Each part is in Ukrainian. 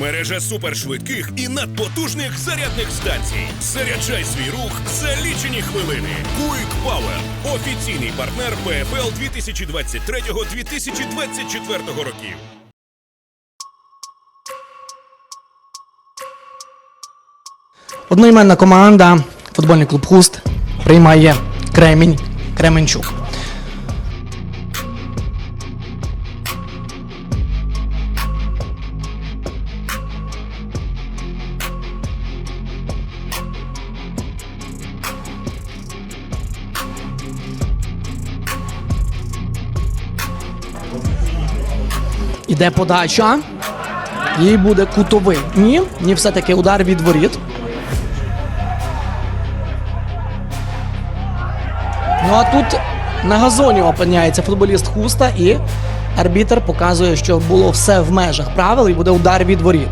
Мережа супершвидких і надпотужних зарядних станцій. Заряджай свій рух за лічені хвилини. Quick Power – офіційний партнер ПФЛ 2023-2024 років. Одноіменна команда, футбольний клуб Хуст, приймає Кремінь Кременчук. Іде подача. І буде кутовий. Ні, ні, все-таки удар від воріт. Ну а тут на газоні опиняється футболіст Хуста, і арбітр показує, що було все в межах правил і буде удар від воріт.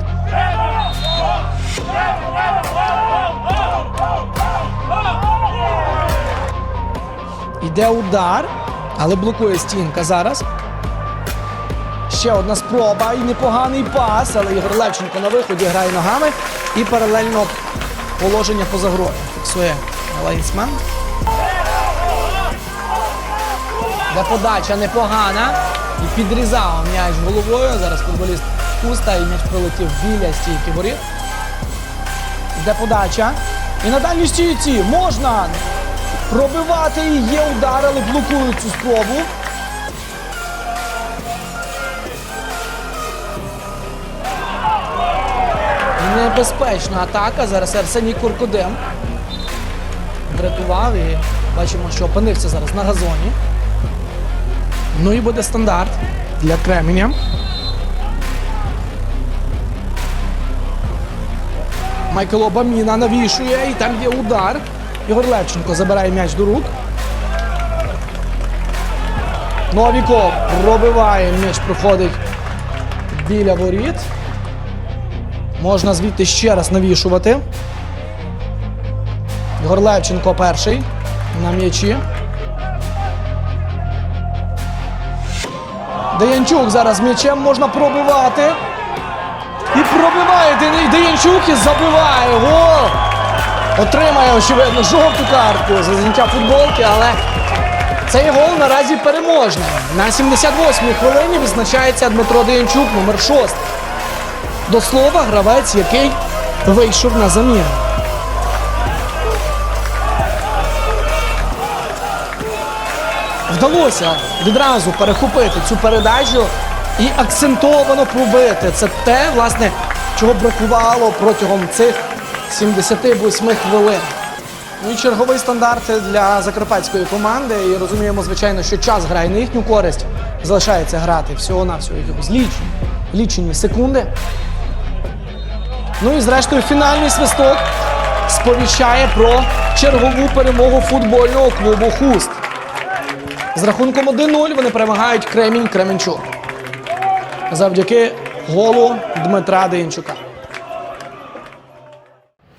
Іде удар, але блокує стінка зараз. Ще одна спроба і непоганий пас, але Ігор Левченко на виході грає ногами і паралельно положення поза грою. Фіксує лайнсмен. Де подача непогана. І підрізав м'яч головою. Зараз футболіст Куста і м'яч прилетів біля стійки воріт. Де подача. І на дальній стійці можна пробивати. І є удар, але блокують цю спробу. Небезпечна атака. Зараз Арсеній Куркудем врятував і бачимо, що опинився зараз на газоні. Ну і буде стандарт для Кременя. Майкл Обаміна навішує і там є удар. Ігор Левченко забирає м'яч до рук. Новіков пробиває, м'яч проходить біля воріт. Можна звідти ще раз навішувати. Ігор Левченко перший на м'ячі. Деянчук зараз м'ячем можна пробивати. І пробиває Деянчук і забиває гол. Отримає, очевидно, жовту картку за зняття футболки, але цей гол наразі переможний. На 78-й хвилині відзначається Дмитро Деянчук, номер 6. До слова, гравець, який вийшов на заміну. Вдалося відразу перехопити цю передачу і акцентовано пробити. Це те, власне, чого бракувало протягом цих 78 хвилин. Ну і черговий стандарт для закарпатської команди. І розуміємо, звичайно, що час грає на їхню користь. Залишається грати всього-навсього якихось лічені, лічені секунди. Ну і зрештою фінальний свисток сповіщає про чергову перемогу футбольного клубу Хуст. З рахунком 1-0 вони перемагають Кремінь Кременчук. Завдяки голу Дмитра Деянчука.